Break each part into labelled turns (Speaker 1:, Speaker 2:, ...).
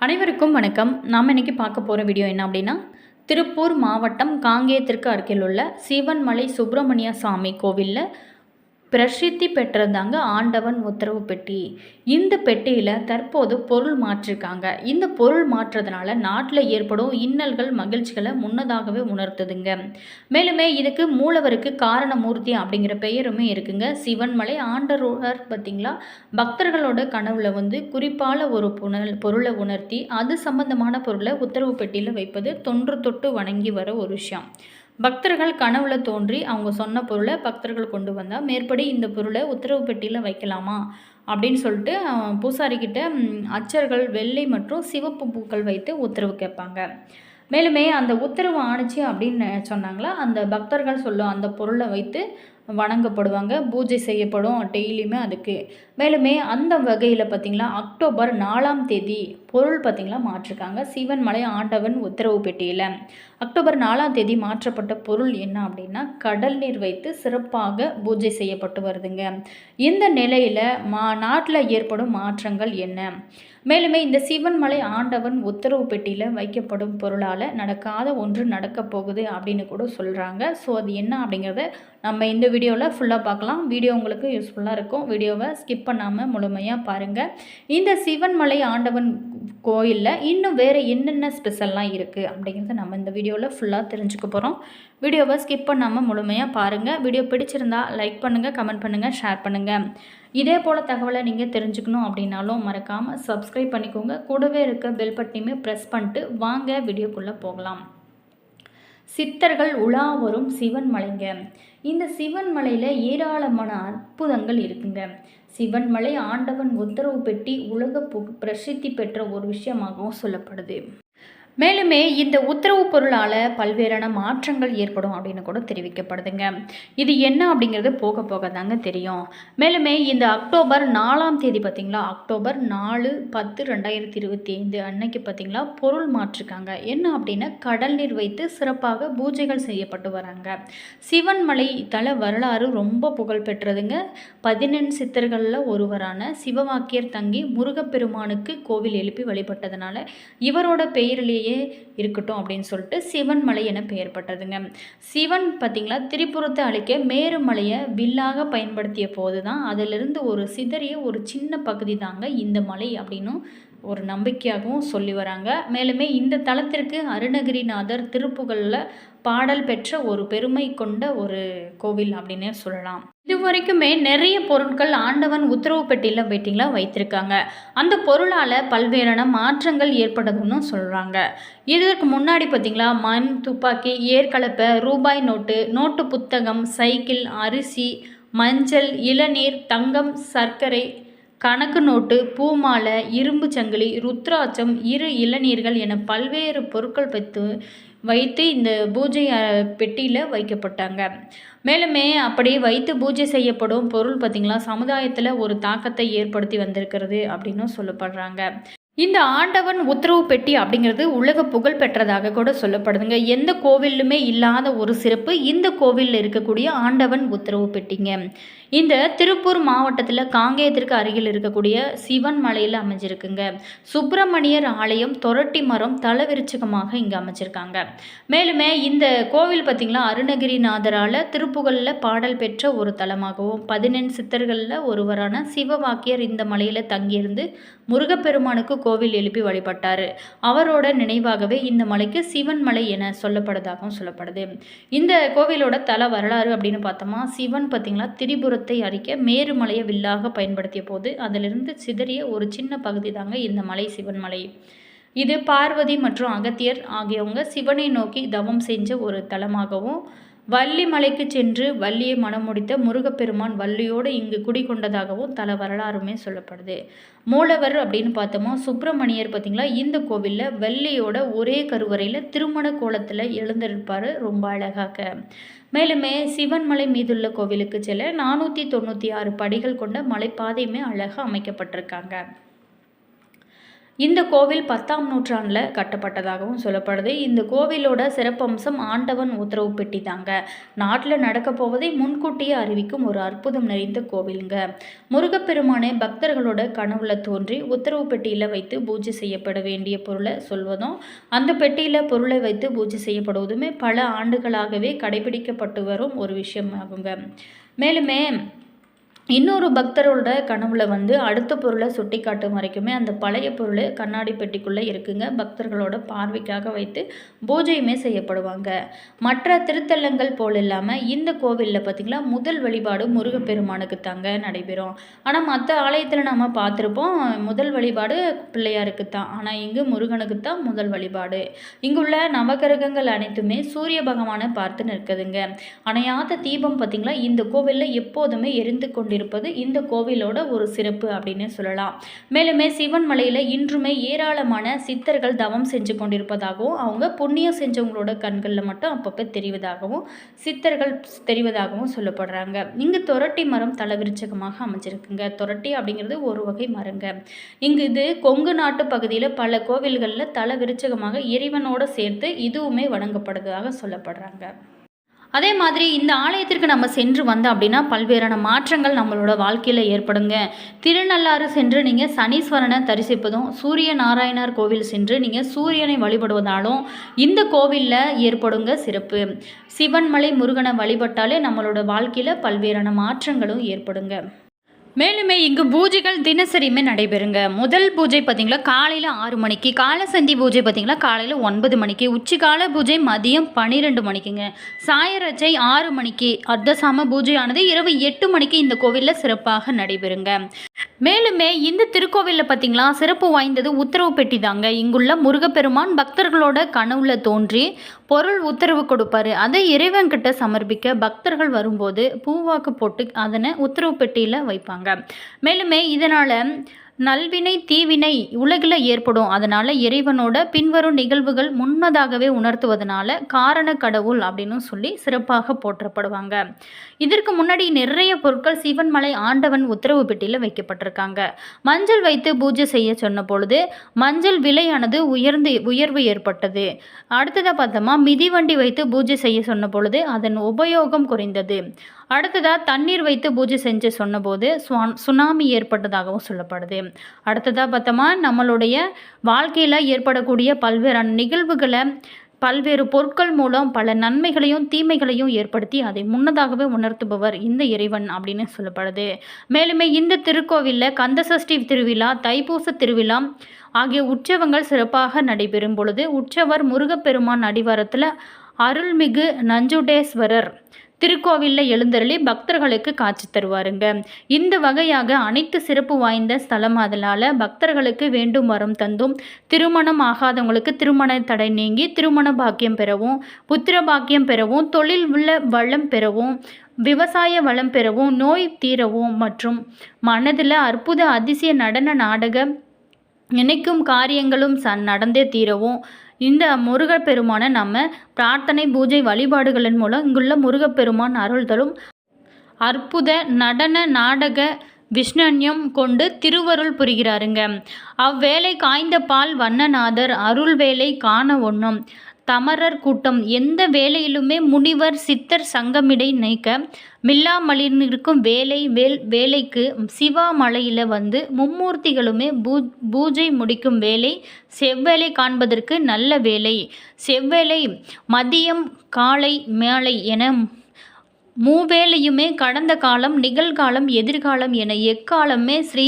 Speaker 1: அனைவருக்கும் வணக்கம். நாம் இன்னைக்கு பார்க்க போகிற வீடியோ என்ன அப்படின்னா திருப்பூர் மாவட்டம் காங்கேயத்திற்கு அருகில் உள்ள சிவன்மலை சுப்பிரமணிய சாமி கோவிலில் பிரசித்தி பெற்றதாங்க ஆண்டவன் உத்தரவு பெட்டி. இந்த பெட்டியில் தற்போது பொருள் மாற்றிருக்காங்க. இந்த பொருள் மாற்றுறதுனால நாட்டில் ஏற்படும் இன்னல்கள் மகிழ்ச்சிகளை முன்னதாகவே உணர்த்துதுங்க. மேலுமே இதுக்கு மூலவருக்கு காரணமூர்த்தி அப்படிங்கிற பெயருமே இருக்குங்க. சிவன்மலை ஆண்டரோடர் பார்த்திங்களா? பக்தர்களோட கனவுல வந்து குறிப்பால ஒரு புனல் பொருளை உணர்த்தி அது சம்பந்தமான பொருளை உத்தரவு பெட்டியில் வைப்பது தொன்று தொட்டு வணங்கி வர ஒரு விஷயம். பக்தர்கள் கனவுல தோன்றி அவங்க சொன்ன பொருளை பக்தர்கள் கொண்டு வந்தால் மேற்படி இந்த பொருளை உத்தரவு பெட்டியில் வைக்கலாமா? அப்படின்னு சொல்லிட்டு பூசாரிக்கிட்ட அச்சர்கள் வெள்ளை மற்றும் சிவப்பு பூக்கள் வைத்து உத்தரவு கேட்பாங்க. மேலுமே அந்த உத்தரவு ஆணுச்சு அப்படின்னு சொன்னாங்களா? அந்த பக்தர்கள் சொல்லும் அந்த பொருளை வைத்து வணங்கப்படுவாங்க. பூஜை செய்யப்படும் டெய்லியுமே அதுக்கு. மேலுமே அந்த வகையில் பார்த்திங்களா அக்டோபர் நாலாம் தேதி பொருள் பார்த்திங்களா மாற்றிருக்காங்க. சிவன் மலை ஆண்டவன் உத்தரவு பெட்டியில். அக்டோபர் நாலாம் தேதி மாற்றப்பட்ட பொருள் என்ன அப்படின்னா கடல் நீர் வைத்து சிறப்பாக பூஜை செய்யப்பட்டு வருதுங்க. இந்த நிலையில் மா நாட்டில் ஏற்படும் மாற்றங்கள் என்ன? மேலுமே இந்த சிவன்மலை ஆண்டவன் உத்தரவு பெட்டியில் வைக்கப்படும் பொருளால் நடக்காத ஒன்று நடக்க போகுது அப்படின்னு கூட சொல்கிறாங்க ஸோ அது என்ன அப்படிங்கிறத நம்ம இந்த வீடியோவில் ஃபுல்லாக பார்க்கலாம். வீடியோ உங்களுக்கு யூஸ்ஃபுல்லாக இருக்கும். வீடியோவை ஸ்கிப் பண்ணாமல் முழுமையாக பாருங்கள் இந்த சிவன்மலை ஆண்டவன் கோயிலில் இன்னும் வேறு என்னென்ன ஸ்பெஷல்லாம் இருக்குது அப்படிங்கிறத நம்ம இந்த வீடியோவில் ஃபுல்லாக தெரிஞ்சுக்க போகிறோம் வீடியோவை ஸ்கிப் பண்ணாமல் முழுமையாக பாருங்கள் வீடியோ பிடிச்சிருந்தா லைக் பண்ணுங்கள் கமெண்ட் பண்ணுங்கள் ஷேர் பண்ணுங்கள் இதே போல் தகவலை நீங்கள் தெரிஞ்சுக்கணும் அப்படின்னாலும் மறக்காமல் சப்ஸ்கிரைப் பண்ணிக்கோங்க. கூடவே இருக்க பெல் பட்டனையுமே ப்ரெஸ் பண்ணிட்டு வாங்க வீடியோக்குள்ளே போகலாம். சித்தர்கள் உலா வரும் சிவன் மலைங்க. இந்த சிவன் மலையில் ஏராளமான அற்புதங்கள் இருக்குங்க. சிவன்மலை ஆண்டவன் உத்தரவு பெட்டி உலக பு பிரசித்தி பெற்ற ஒரு விஷயமாகவும் சொல்லப்படுது. மேலுமே இந்த உத்தரவு பொருளால் பல்வேறான மாற்றங்கள் ஏற்படும் அப்படின்னு கூட தெரிவிக்கப்படுதுங்க. இது என்ன அப்படிங்கிறது போக போக தாங்க தெரியும். மேலுமே இந்த அக்டோபர் நாலாம் தேதி பார்த்திங்களா அக்டோபர் நாலு பத்து ரெண்டாயிரத்தி இருபத்தி ஐந்து அன்னைக்கு பார்த்திங்களா பொருள் மாற்றிருக்காங்க. என்ன அப்படின்னா கடல் நீர் வைத்து சிறப்பாக பூஜைகள் செய்யப்பட்டு வராங்க. சிவன்மலை தல வரலாறு ரொம்ப புகழ் பெற்றதுங்க. பதினெண் சித்தர்களில் ஒருவரான சிவவாக்கியர் தங்கி முருகப்பெருமானுக்கு கோவில் எழுப்பி வழிபட்டதுனால இவரோட பெயரிலேயே இருக்கட்டும் அப்படின்னு சொல்லிட்டு சிவன் மலை என பெயர் பட்டதுங்க சிவன் பார்த்தீங்களா திரிபுரத்தை அழிக்க மேருமலையை வில்லாக பயன்படுத்திய போது தான் அதிலிருந்து ஒரு சிதறிய ஒரு சின்ன பகுதி தாங்க இந்த மலை அப்படின்னும் ஒரு நம்பிக்கையாகவும் சொல்லி வராங்க. மேலுமே இந்த தலத்திற்கு அருணகிரிநாதர் திருப்புகழில் பாடல் பெற்ற ஒரு பெருமை கொண்ட ஒரு கோவில் அப்படின்னே சொல்லலாம். இது வரைக்குமே நிறைய பொருட்கள் ஆண்டவன் உத்தரவு பெட்டியில் வெயிட்டிங்களா வைத்திருக்காங்க. அந்த பொருளால் பல்வேறான மாற்றங்கள் ஏற்படுதுன்னு சொல்கிறாங்க இதற்கு முன்னாடி பார்த்தீங்களா மண் துப்பாக்கி ஏற்கலப்பை ரூபாய் நோட்டு நோட்டு புத்தகம் சைக்கிள் அரிசி மஞ்சள் இளநீர் தங்கம் சர்க்கரை கணக்கு நோட்டு பூமாலை இரும்பு சங்கிலி ருத்ராட்சம் இரு இளநீர்கள் என பல்வேறு பொருட்கள் வைத்து வைத்து இந்த பூஜை பெட்டியில் வைக்கப்பட்டாங்க. மேலுமே அப்படி வைத்து பூஜை செய்யப்படும் பொருள் பார்த்திங்களா சமுதாயத்தில் ஒரு தாக்கத்தை ஏற்படுத்தி வந்திருக்கிறது அப்படின்னும் சொல்லப்படுறாங்க. இந்த ஆண்டவன் உத்தரவு பெட்டி அப்படிங்கிறது உலக புகழ் பெற்றதாக கூட சொல்லப்படுதுங்க. எந்த கோவிலுமே இல்லாத ஒரு சிறப்பு இந்த கோவிலில் இருக்கக்கூடிய ஆண்டவன் உத்தரவு பெட்டிங்க. இந்த திருப்பூர் மாவட்டத்தில் காங்கேயத்திற்கு அருகில் இருக்கக்கூடிய சிவன் மலையில் அமைஞ்சிருக்குங்க. சுப்பிரமணியர் ஆலயம் தொரட்டி மரம் தலவிருச்சகமாக இங்கே அமைச்சிருக்காங்க மேலுமே இந்த கோவில் பார்த்திங்களா அருணகிரிநாதரால் திருப்புகழில் பாடல் பெற்ற ஒரு தலமாகவும் பதினெண் சித்தர்களில் ஒருவரான சிவவாக்கியர் இந்த மலையில் தங்கியிருந்து முருகப்பெருமானுக்கு கோவில் எழுப்பி வழிபட்டார். அவரோட நினைவாகவே இந்த மலைக்கு சிவன் மலை என சொல்லப்படுவதாகவும் சொல்லப்படுது. இந்த கோவிலோட தல வரலாறு அப்படின்னு பார்த்தோமா சிவன் பார்த்திங்களா திரிபுரத்தை அரிக்க மேருமலையை வில்லாக பயன்படுத்திய போது அதிலிருந்து சிதறிய ஒரு சின்ன பகுதி தாங்க இந்த மலை சிவன் மலை. இது பார்வதி மற்றும் அகத்தியர் ஆகியவங்க சிவனை நோக்கி தவம் செஞ்ச ஒரு தலமாகவும் வள்ளி மலைக்கு சென்று வள்ளியை மனம் முடித்த முருகப்பெருமான் வள்ளியோடு இங்கு குடிகொண்டதாகவும் தல வரலாறுமே சொல்லப்படுது. மூலவர் அப்படின்னு பார்த்தோமா சுப்பிரமணியர் பார்த்திங்களா? இந்த கோவிலில் வள்ளியோட ஒரே கருவறையில் திருமண கோலத்தில் எழுந்திருப்பார் ரொம்ப அழகாக. மேலுமே சிவன்மலை மீதுள்ள கோவிலுக்கு செல்ல நானூற்றி தொண்ணூற்றி ஆறு படிகள் கொண்ட மலைப்பாதையுமே அழகாக அமைக்கப்பட்டிருக்காங்க. இந்த கோவில் பத்தாம் நூற்றாண்டில் கட்டப்பட்டதாகவும் சொல்லப்படுது. இந்த கோவிலோட சிறப்பம்சம் ஆண்டவன் உத்தரவு பெட்டி தாங்க நாட்டில் நடக்க போவதை முன்கூட்டியே அறிவிக்கும் ஒரு அற்புதம் நிறைந்த கோவிலுங்க. முருகப்பெருமானை பக்தர்களோட கனவுல தோன்றி உத்தரவு பெட்டியில் வைத்து பூஜை செய்யப்பட வேண்டிய பொருளை சொல்வதும் அந்த பெட்டியில் பொருளை வைத்து பூஜை செய்யப்படுவதுமே பல ஆண்டுகளாகவே கடைபிடிக்கப்பட்டு வரும் ஒரு விஷயமாகுங்க. மேலுமே இன்னொரு பக்தரோட கனவுல வந்து அடுத்த பொருளை சுட்டி காட்டும் வரைக்குமே அந்த பழைய பொருள் கண்ணாடி பெட்டிக்குள்ளே இருக்குங்க. பக்தர்களோட பார்வைக்காக வைத்து பூஜையுமே செய்யப்படுவாங்க. மற்ற திருத்தலங்கள் போல் இல்லாமல் இந்த கோவிலில் பார்த்திங்களா முதல் வழிபாடு முருகப்பெருமானுக்கு தாங்க நடைபெறும். ஆனால் மற்ற ஆலயத்தில் நம்ம பார்த்துருப்போம் முதல் வழிபாடு பிள்ளையாருக்கு தான். ஆனால் இங்கு முருகனுக்கு தான் முதல் வழிபாடு. இங்குள்ள நவகிரகங்கள் அனைத்துமே சூரிய பகவானை பார்த்து நிற்குதுங்க. அணையாத தீபம் பார்த்திங்களா இந்த கோவிலில் எப்போதுமே எரிந்து கொண்டு இருப்பது இந்த கோவிலோட ஒரு சிறப்பு அப்படின்னு சொல்லலாம். மேலுமே சிவன் மலையில் இன்றுமே ஏராளமான சித்தர்கள் தவம் செஞ்சு கொண்டிருப்பதாகவும் அவங்க புண்ணியம் செஞ்சவங்களோட கண்களில் மட்டும் அப்பப்போ தெரிவதாகவும் சித்தர்கள் தெரிவதாகவும் சொல்லப்படுறாங்க. இங்கு தொரட்டி மரம் தலவிருச்சகமாக அமைஞ்சிருக்குங்க. தொரட்டி அப்படிங்கிறது ஒரு வகை மரங்க. இங்கு இது கொங்கு நாட்டு பகுதியில் பல கோவில்களில் தலவிருச்சகமாக இறைவனோட சேர்த்து இதுவுமே வணங்கப்படுவதாக சொல்லப்படுறாங்க. அதே மாதிரி இந்த ஆலயத்திற்கு நம்ம சென்று வந்தோம் அப்படின்னா பல்வேறான மாற்றங்கள் நம்மளோட வாழ்க்கையில் ஏற்படுங்க. திருநள்ளாறு சென்று நீங்கள் சனீஸ்வரனை தரிசிப்பதும் சூரிய நாராயணர் கோவில் சென்று நீங்கள் சூரியனை வழிபடுவதாலும் இந்த கோவிலில் ஏற்படுங்க சிறப்பு. சிவன்மலை முருகனை வழிபட்டாலே நம்மளோட வாழ்க்கையில் பல்வேறான மாற்றங்களும் ஏற்படுங்க. மேலுமே இங்கு பூஜைகள் தினசரியுமே நடைபெறுங்க. முதல் பூஜை பார்த்தீங்களா காலையில் ஆறு மணிக்கு காலசந்தி பூஜை பார்த்திங்களா காலையில் ஒன்பது மணிக்கு உச்சிகால பூஜை மதியம் பன்னிரெண்டு மணிக்குங்க. சாயரச்சை ஆறு மணிக்கு அர்த்தசாம பூஜையானது இரவு எட்டு மணிக்கு இந்த கோவிலில் சிறப்பாக நடைபெறுங்க. மேலுமே இந்த திருக்கோவிலில் பார்த்தீங்களா சிறப்பு வாய்ந்தது உத்தரவு பெட்டி தாங்க இங்குள்ள முருகப்பெருமான் பக்தர்களோட கனவுல தோன்றி பொருள் உத்தரவு கொடுப்பாரு. அதை இறைவன்கிட்ட சமர்ப்பிக்க பக்தர்கள் வரும்போது பூவாக்கு போட்டு அதனை உத்தரவு பெட்டியில் வைப்பாங்க. மேலுமே இதனால் நல்வினை தீவினை உலகில் ஏற்படும். அதனால் இறைவனோட பின்வரும் நிகழ்வுகள் முன்னதாகவே உணர்த்துவதனால காரண கடவுள் அப்படின்னு சொல்லி சிறப்பாக போற்றப்படுவாங்க. இதற்கு முன்னாடி நிறைய பொருட்கள் சிவன்மலை ஆண்டவன் உத்தரவு பெட்டியில் வைக்கப்பட்டிருக்காங்க. மஞ்சள் வைத்து பூஜை செய்ய சொன்ன பொழுது மஞ்சள் விலையானது உயர்ந்து உயர்வு ஏற்பட்டது. அடுத்ததாக பார்த்தோமா மிதிவண்டி வைத்து பூஜை செய்ய சொன்ன பொழுது அதன் உபயோகம் குறைந்தது. அடுத்ததாக தண்ணீர் வைத்து பூஜை செஞ்சு சொன்னபோது சுவான் சுனாமி ஏற்பட்டதாகவும் சொல்லப்படுது. அடுத்ததாக பார்த்தோமா நம்மளுடைய வாழ்க்கையில் ஏற்படக்கூடிய பல்வேறு நிகழ்வுகளை பல்வேறு பொருட்கள் மூலம் பல நன்மைகளையும் தீமைகளையும் ஏற்படுத்தி அதை முன்னதாகவே உணர்த்துபவர் இந்த இறைவன் அப்படின்னு சொல்லப்படுது. மேலுமே இந்த திருக்கோவிலில் கந்தசஷ்டி திருவிழா தைப்பூச திருவிழா ஆகிய உற்சவங்கள் சிறப்பாக நடைபெறும் பொழுது உற்சவர் முருகப்பெருமான் அடிவாரத்தில் அருள்மிகு நஞ்சுடேஸ்வரர் திருக்கோவிலில் எழுந்தருளி பக்தர்களுக்கு காட்சி தருவாருங்க. இந்த வகையாக அனைத்து சிறப்பு வாய்ந்த ஸ்தலம் அதனால் பக்தர்களுக்கு வேண்டும் வரம் தந்தும். திருமணம் ஆகாதவங்களுக்கு திருமண தடை நீங்கி திருமண பாக்கியம் பெறவும் புத்திர பாக்கியம் பெறவும் தொழில் உள்ள வளம் பெறவும் விவசாய வளம் பெறவும் நோய் தீரவும் மற்றும் மனதில் அற்புத அதிசய நடன நாடக நினைக்கும் காரியங்களும் ச நடந்தே தீரவும். இந்த முருகப்பெருமானை நம்ம பிரார்த்தனை பூஜை வழிபாடுகளின் மூலம் இங்குள்ள முருகப்பெருமான் அருள்தலும் அற்புத நடன நாடக விஷ்ணன்யம் கொண்டு திருவருள் புரிகிறாருங்க. அவ்வேளை காய்ந்த பால் வண்ணநாதர் அருள் வேலை காண ஒண்ணும். தமரர் கூட்டம் எந்த வேலையிலுமே முனிவர் சித்தர் சங்கமிடை நினைக்க மில்லாமலிருக்கும் வேலை வேல் வேலைக்கு சிவாமலையில் வந்து மும்மூர்த்திகளுமே பூ பூஜை முடிக்கும் வேலை செவ்வேலை காண்பதற்கு நல்ல வேலை. செவ்வேலை மதியம் காலை மேலை என மூவேளையுமே கடந்த காலம் நிகழ்காலம் எதிர்காலம் என எக்காலமே ஸ்ரீ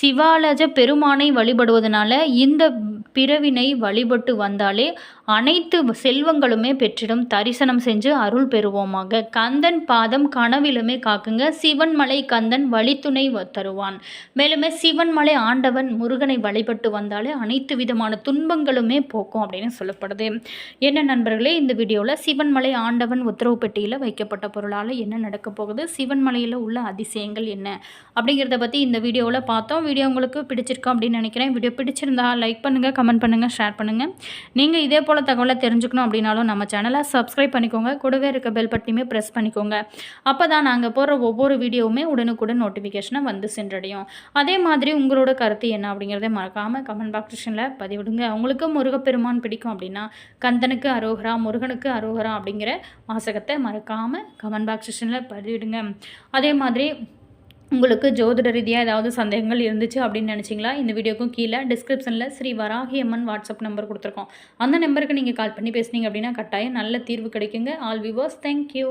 Speaker 1: சிவாலஜ பெருமானை வழிபடுவதனால இந்த பிறவினை வழிபட்டு வந்தாலே அனைத்து செல்வங்களுமே பெற்றிடும். தரிசனம் செஞ்சு அருள் பெறுவோமாக. கந்தன் பாதம் கனவிலுமே காக்குங்க. சிவன்மலை கந்தன் வழித்துணை வ- தருவான். மேலுமே சிவன்மலை ஆண்டவன் முருகனை வழிபட்டு வந்தாலே அனைத்து விதமான துன்பங்களுமே போக்கும் அப்படின்னு சொல்லப்படுது. என்ன நண்பர்களே இந்த வீடியோவில் சிவன்மலை ஆண்டவன் உத்தரவு பெட்டியில் வைக்கப்பட்ட பொருளால் என்ன நடக்க போகுது? சிவன்மலையில் உள்ள அதிசயங்கள் என்ன? அப்படிங்கிறத பற்றி இந்த வீடியோவில் பார்த்தோம். வீடியோ உங்களுக்கு பிடிச்சிருக்கோம் அப்படின்னு நினைக்கிறேன். வீடியோ பிடிச்சிருந்தா லைக் பண்ணுங்கள் கமெண்ட் பண்ணுங்கள் ஷேர் பண்ணுங்கள் நீங்கள் இதே போல் போல் தகவலை தெரிஞ்சுக்கணும் அப்படின்னாலும் நம்ம சேனலை சப்ஸ்கிரைப் பண்ணிக்கோங்க. கூடவே இருக்க பெல் பட்டியுமே ப்ரெஸ் பண்ணிக்கோங்க. அப்போ தான் நாங்கள் போடுற ஒவ்வொரு வீடியோவுமே உடனுக்குடன் நோட்டிஃபிகேஷனை வந்து சென்றடையும். அதே மாதிரி உங்களோட கருத்து என்ன அப்படிங்கிறத மறக்காமல் கமெண்ட் பாக்ஸ் செக்ஷனில் பதிவிடுங்க. உங்களுக்கு முருகப்பெருமான் பிடிக்கும் அப்படின்னா கந்தனுக்கு அரோகரா முருகனுக்கு அரோகரா அப்படிங்கிற வாசகத்தை மறக்காமல் கமெண்ட் பாக்ஸ் செக்ஷனில் பதிவிடுங்க. அதே மாதிரி உங்களுக்கு ஜோதிட ரீதியாக ஏதாவது சந்தேகங்கள் இருந்துச்சு அப்படின்னு நினச்சிங்களா? இந்த வீடியோக்கும் கீழே டிஸ்கிரிப்ஷனில் ஸ்ரீ வராகி அம்மன் வாட்ஸ்அப் நம்பர் கொடுத்துருக்கோம். அந்த நம்பருக்கு நீங்கள் கால் பண்ணி பேசுனீங்க அப்படின்னா கட்டாயம் நல்ல தீர்வு கிடைக்குங்க. All viewers thank you